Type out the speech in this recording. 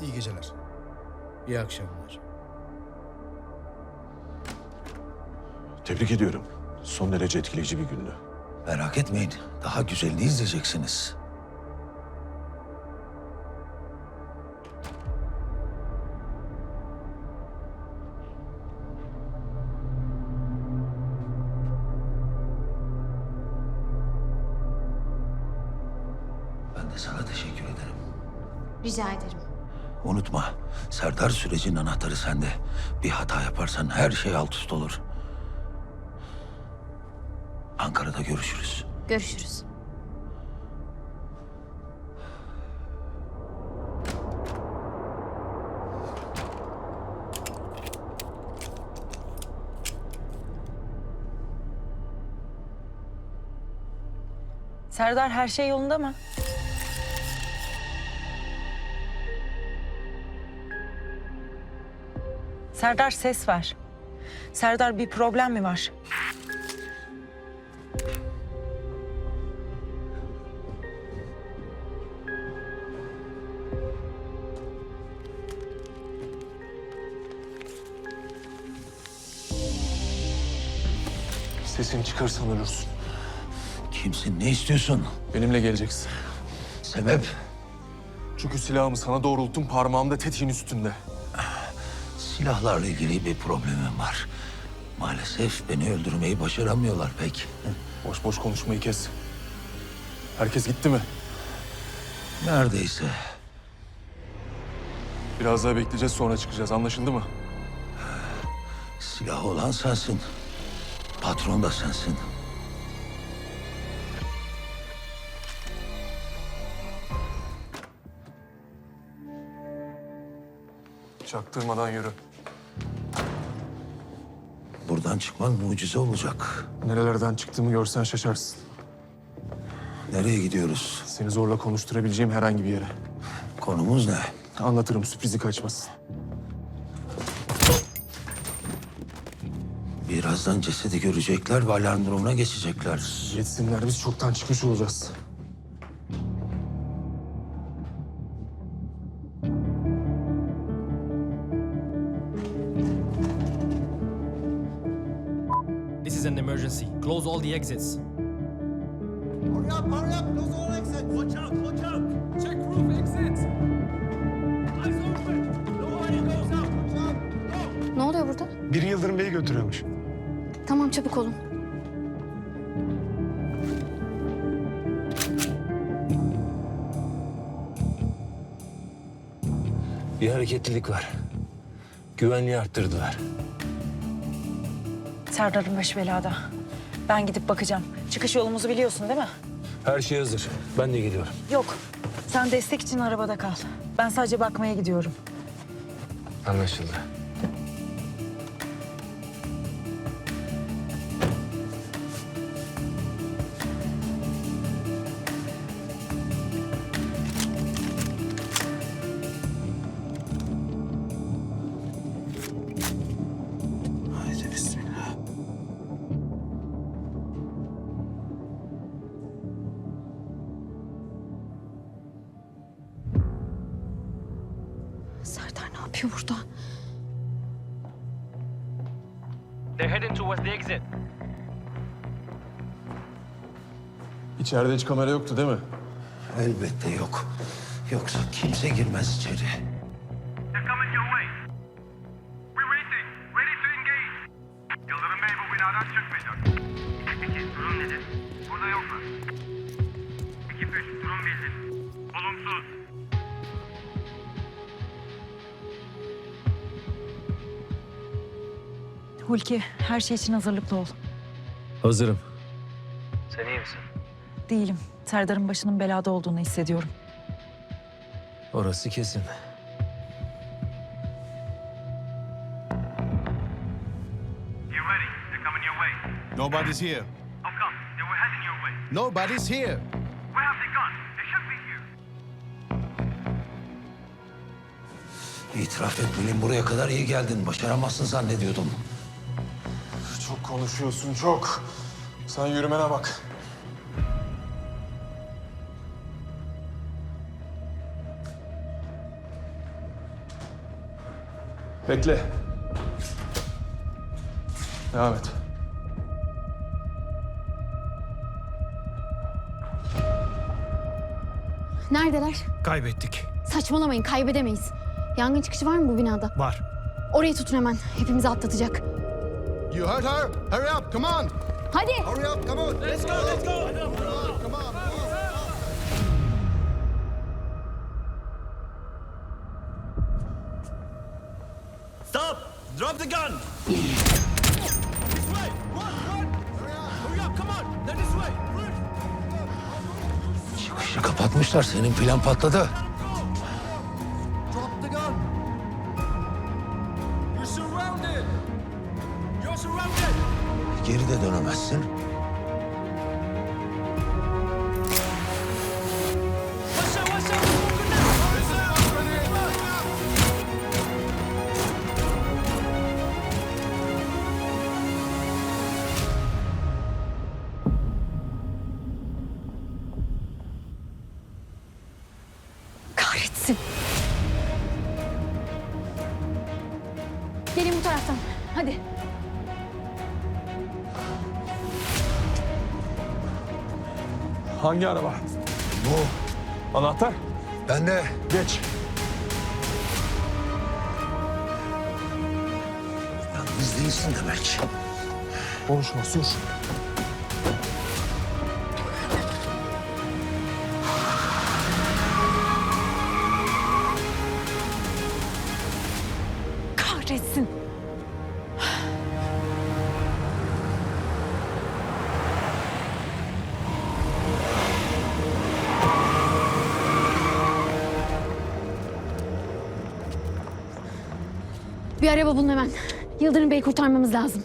İyi geceler. İyi akşamlar. Tebrik ediyorum. Son derece etkileyici bir gündü. Merak etmeyin. Daha güzelini izleyeceksiniz. Ben de sana teşekkür ederim. Rica ederim. Unutma, Serdar sürecinin anahtarı sende. Bir hata yaparsan her şey alt üst olur. Ankara'da görüşürüz. Görüşürüz. Serdar her şey yolunda mı? Serdar ses ver. Serdar bir problem mi var? Sesini çıkarsan ölürsün. Kimsin, ne istiyorsun? Benimle geleceksin. Sebep? Çünkü silahımı sana doğrulttum parmağımda tetiğin üstünde. Silahlarla ilgili bir problemim var. Maalesef beni öldürmeyi başaramıyorlar pek. Boş boş konuşmayı kes. Herkes gitti mi? Neredeyse. Biraz daha bekleyeceğiz sonra çıkacağız anlaşıldı mı? Silah olan sensin. Patron da sensin. Çaktırmadan yürü. Buradan çıkman mucize olacak. Nerelerden çıktığımı görsen şaşarsın. Nereye gidiyoruz? Seni zorla konuşturabileceğim herhangi bir yere. Konumuz ne? Anlatırım sürprizi kaçmasın. Birazdan cesedi görecekler ve alarm durumuna geçecekler. Yetsinler biz çoktan çıkmış olacağız. İs an emergency. Close all the exits. Hurry up, hurry up, close all exits. Watch out, watch out! Check roof exits! Eyes open! Nobody goes out! Watch out, go. Ne oluyor burada? Biri Yıldırım Bey'i götürüyormuş. Tamam çabuk olun. Bir hareketlilik var. Güvenliği arttırdılar. Serdar'ın başı belada. Ben gidip bakacağım. Çıkış yolumuzu biliyorsun değil mi? Her şey hazır. Ben de geliyorum. Yok. Sen destek için arabada kal. Ben sadece bakmaya gidiyorum. Anlaşıldı. Yapıyor burada? They're heading towards the exit. İçeride hiç kamera yoktu değil mi? Elbette yok. Yoksa kimse girmez içeri. They're coming your way. We're waiting. Ready to engage. Yıldırım Bey bu binadan çıkmayacak. Peki durum nedir? Burada yoklar. Ekip 3 durum bildir. Olumsuz. Hulki her şey için hazırlıklı ol. Hazırım. Sen iyi misin? Değilim. Serdar'ın başının belada olduğunu hissediyorum. Orası kesin. You ready? They're coming your way. Nobody's here. How come? They were heading your way. Nobody's here. Where have they gone? They should be here. İtiraf etmeliyim buraya kadar iyi geldin. Başaramazsın zannediyordum. Çok konuşuyorsun çok. Sen yürümene bak. Bekle. Devam et. Neredeler? Kaybettik. Saçmalamayın kaybedemeyiz. Yangın çıkışı var mı bu binada? Var. Orayı tutun hemen. Hepimizi atlatacak. You heard her? Hurry up, come on. Hadi. Hurry up, come on. Let's go, let's go. Come on, come on. Stop! Drop the gun! this way! Run, run! Hurry up, come on! They're this way! Run! Çıkışı kapatmışlar. Senin plan patladı. Kahretsin. Gelin bu taraftan. Hadi. Hangi araba? Bu. Anahtar? Ben de Geç. yalnız değilsin demek. Konuşma, sus. Bir araba bulun hemen. Yıldırım Bey'i kurtarmamız lazım.